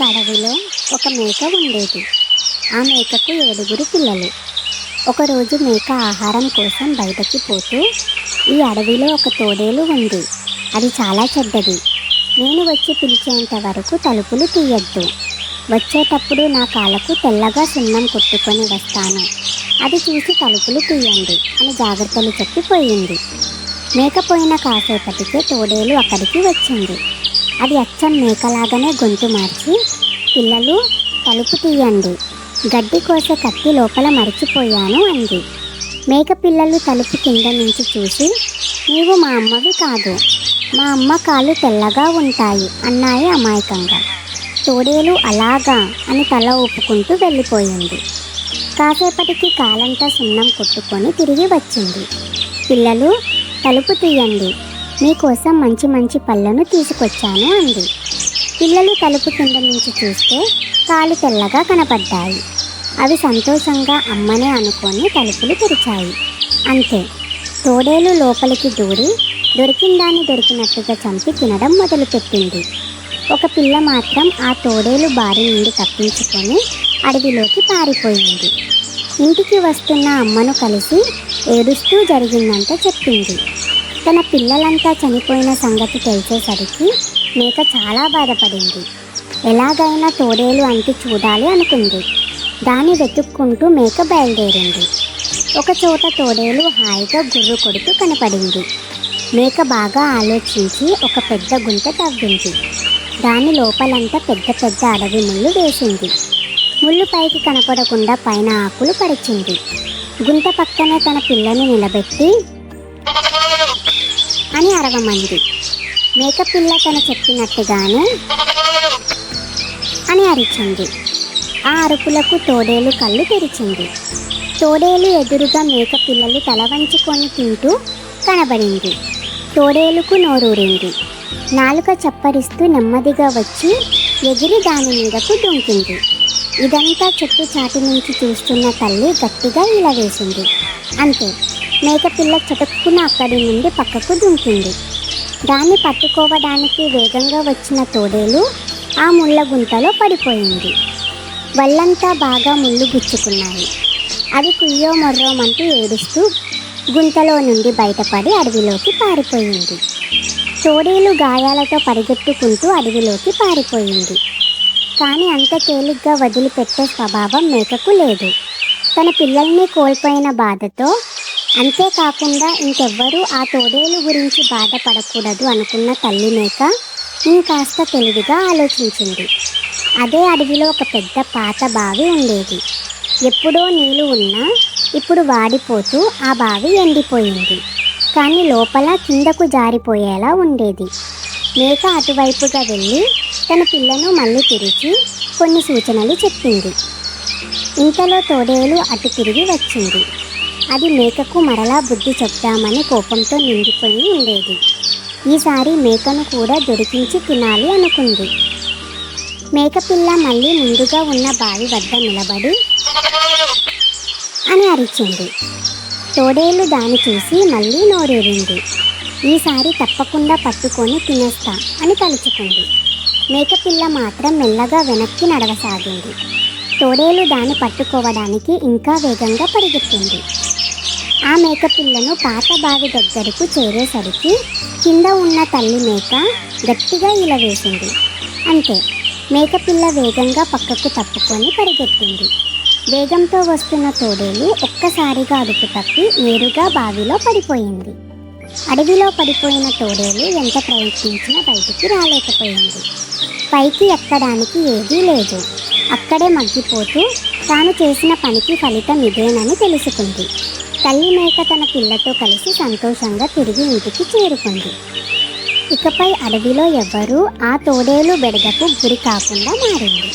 ఒక అడవిలో ఒక మేక ఉండేది. ఆ మేకకు ఏడుగురు పిల్లలు. ఒకరోజు మేక ఆహారం కోసం బయటకి పోతూ ఈ అడవిలో ఒక తోడేలు ఉంది. అది చాలా చెడ్డది. నేను వచ్చి పిలిచేంత వరకు తలుపులు తీయద్దు. వచ్చేటప్పుడు నా కాళ్ళకు తెల్లగా సున్నం కొట్టుకొని వస్తాను. అది చూసి తలుపులు తీయండి అని జాగ్రత్తలు చెప్పిపోయింది. మేకపోయిన కాసేపటికే తోడేలు అక్కడికి వచ్చింది. అది అచ్చం మేకలాగానే గొంతు మార్చి పిల్లలు తలుపు తీయండి. గడ్డి కోసే కత్తి లోపల మరిచిపోయాను అంది. మేక పిల్లలు తలుపు కింద నుంచి చూసి నీవు మా అమ్మవి కాదు. మా అమ్మ కాళ్ళు తెల్లగా ఉంటాయి అన్నాయి అమాయకంగా. తోడేలు అలాగా అని తల ఊపుకుంటూ వెళ్ళిపోయింది. కాసేపటికి కాలంతా సున్నం కొట్టుకొని తిరిగి వచ్చింది. పిల్లలు తలుపు తీయండి. మీకోసం మంచి మంచి పళ్ళను తీసుకొచ్చాను అంది. పిల్లలు తలుపు కింద నుంచి చూస్తే కాలు తెల్లగా కనపడ్డాయి. అవి సంతోషంగా అమ్మనే అనుకొని తలుపులు తెరిచాయి. అంతే. తోడేలు లోపలికి దూరి దొరికిందాన్ని దొరికినట్టుగా చంపి తినడం మొదలుపెట్టింది. ఒక పిల్ల మాత్రం ఆ తోడేలు బారి నుండి తప్పించుకొని అడవిలోకి పారిపోయింది. ఇంటికి వస్తున్న అమ్మను కలిసి ఏడుస్తూ జరిగిందంట చెప్పింది. తన పిల్లలంతా చనిపోయిన సంగతి తెలిసేసరికి మేక చాలా బాధపడింది. ఎలాగైనా తోడేలు అంటి చూడాలి అనుకుంది. దాన్ని వెతుక్కుంటూ మేక బయలుదేరింది. ఒక చోట తోడేలు హాయిగా గుర్రు కొడుతూ కనపడింది. మేక బాగా ఆలోచించి ఒక పెద్ద గుంత తవ్వింది. దాని లోపలంతా పెద్ద పెద్ద అడవి ముళ్ళు వేసింది. ముళ్ళు పైకి కనపడకుండా పైన ఆకులు పరిచింది. గుంత పక్కనే తన పిల్లని నిలబెట్టి అని అరవమంది. మేకపిల్ల తను చెప్పినట్టుగానే అని అరిచింది. ఆ అరుపులకు తోడేలు కళ్ళు తెరిచింది. తోడేలు ఎదురుగా మేక పిల్లలు తల వంచుకొని తింటూ కనబడింది. తోడేలుకు నోరూరింది. నాలుక చప్పరిస్తూ నెమ్మదిగా వచ్చి ఎగిరి దాని మీదకు దుంకింది. ఇదంతా చెట్టు చాటి నుంచి చూస్తున్న తల్లి గట్టిగా ఇలా వేసింది అంతే. మేకపిల్ల చటుక్కున అక్కడి నుండి పక్కకు దుంకింది దాన్ని పట్టుకోవడానికి వేగంగా వచ్చిన తోడేలు ఆ ముళ్ళ గుంతలో పడిపోయింది. వల్లంతా బాగా ముళ్ళు గుచ్చుకున్నాయి. అది కుయ్యో మొర్రోమంటూ ఏడుస్తూ గుంతలో నుండి బయటపడి అడవిలోకి పారిపోయింది. తోడేలు గాయాలతో పరిగెత్తుకుంటూ అడవిలోకి పారిపోయింది. కానీ అంత తేలిగ్గా వదిలిపెట్టే స్వభావం మేకకు లేదు. తన పిల్లల్ని కోల్పోయిన బాధతో అంతేకాకుండా ఇంకెవ్వరూ ఆ తోడేలు గురించి బాధపడకూడదు అనుకున్న తల్లి మేక ఇంకాస్త తెలివిగా ఆలోచించింది. అదే అడవిలో ఒక పెద్ద పాత బావి ఉండేది. ఎప్పుడో నీళ్ళు ఉన్నా ఇప్పుడు వాడిపోతూ ఆ బావి ఎండిపోయింది. కానీ లోపల కిందకు జారిపోయేలా ఉండేది. మేక అటువైపుగా వెళ్ళి తన పిల్లను మళ్ళీ తిరిగి కొన్ని సూచనలు చెప్పింది. ఇంతలో తోడేలు అటు తిరిగి వచ్చింది. అది మేకకు మరలా బుద్ధి చెప్దామని కోపంతో నిండిపోయి ఉండేది. ఈసారి మేకను కూడా దొరికించి తినాలి అనుకుంది. మేకపిల్ల మళ్ళీ ముందుగా ఉన్న బావి వద్ద నిలబడి అని అరిచింది. తోడేలు దాన్ని చూసి మళ్ళీ నోరేరింది. ఈసారి తప్పకుండా పట్టుకొని తినేస్తా అని తలుచుకుంది. మేకపిల్ల మాత్రం మెల్లగా వెనక్కి నడవసాగింది. తోడేలు దాన్ని పట్టుకోవడానికి ఇంకా వేగంగా పరిగెత్తింది. ఆ మేకపిల్లను పాత బావి దగ్గరకు చేరేసరికి కింద ఉన్న తల్లి మేక గట్టిగా ఇలా వేసింది. అంతే మేకపిల్ల వేగంగా పక్కకు తప్పుకొని పరిగెత్తింది. వేగంతో వస్తున్న తోడేలు ఒక్కసారిగా అదుపు తప్పి నేరుగా బావిలో పడిపోయింది. అడవిలో పడిపోయిన తోడేలు ఎంత ప్రయత్నించినా బయటికి రాలేకపోయింది. పైకి ఎక్కడానికి ఏదీ లేదు. అక్కడే మగ్గిపోతూ తాను చేసిన పనికి ఫలితం ఇదేనని తెలుసుకుంది. తల్లి మేక తన పిల్లతో కలిసి సంతోషంగా తిరిగి ఇంటికి చేరుకుంది. ఇకపై అడవిలో ఎవ్వరూ ఆ తోడేలు బెడదకు గురి కాకుండా మారింది.